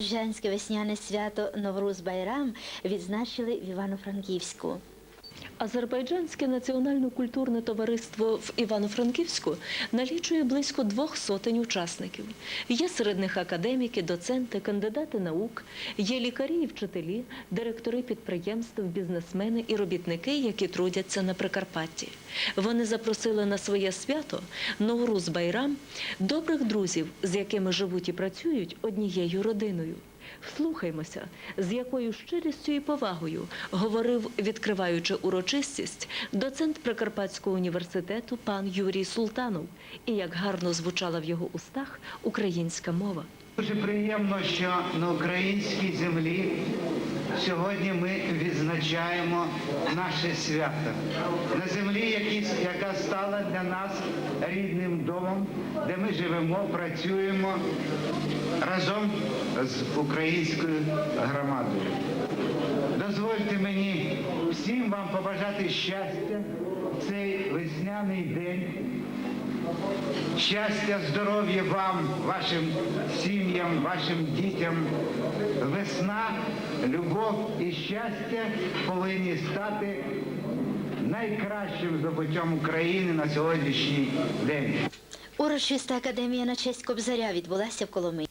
Женське весняне свято Новруз Байрам відзначили в Івано-Франківську. Азербайджанське національно-культурне товариство в Івано-Франківську налічує близько двох сотень учасників. Є серед них академіки, доценти, кандидати наук, є лікарі і вчителі, директори підприємств, бізнесмени і робітники, які трудяться на Прикарпатті. Вони запросили на своє свято Новруз Байрам добрих друзів, з якими живуть і працюють однією родиною. Вслухаймося, з якою щирістю і повагою говорив, відкриваючи урочистість, доцент Прикарпатського університету пан Юрій Султанов, і як гарно звучала в його устах українська мова. Дуже приємно, що на українській землі сьогодні ми відзначаємо наше свято. На землі, яка стала для нас рідним домом, де ми живемо, працюємо разом з українською громадою. Дозвольте мені всім вам побажати щастя цей весняний день. Щастя, здоров'я вам, вашим сім'ям, вашим дітям. Весна, любов і щастя повинні стати найкращим здобуттям України на сьогоднішній день. Урочиста академія на честь Кобзаря відбулася в Коломиї.